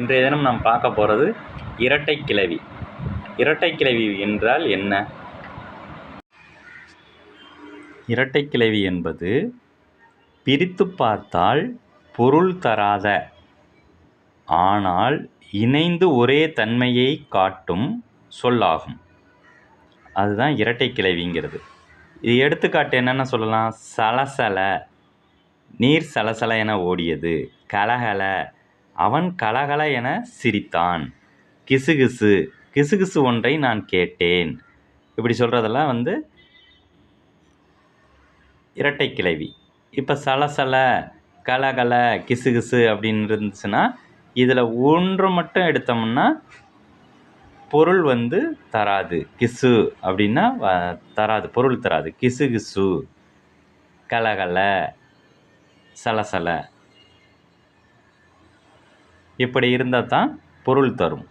இன்றைய தினம் நாம் பார்க்க போகிறது இரட்டை கிளவி. இரட்டை கிளவி என்றால் என்ன? இரட்டை கிளவி என்பது பிரித்து பார்த்தால் பொருள் தராத ஆனால் இணைந்து ஒரே தன்மையை காட்டும் சொல்லாகும். அதுதான் இரட்டை கிளவிங்கிறது. இது எடுத்துக்காட்டு என்னென்ன சொல்லலாம்? சலசல நீர் சலசல என ஓடியது கலகல அவன் கலகல என சிரித்தான். கிசுகிசு கிசுகிசு ஒன்றை நான் கேட்டேன். இப்படி சொல்கிறதெல்லாம் வந்து இரட்டை கிளவி. இப்போ சலசல கலகல கிசுகிசு அப்படின்னு இருந்துச்சுன்னா இதில் ஒன்று மட்டும் எடுத்தோம்னா பொருள் வந்து தராது. கிசு அப்படின்னா தராது. பொருள் தராது. கிசு கிசு கலகல சலசல. இப்படி இருந்தால் தான் பொருள் தரும்.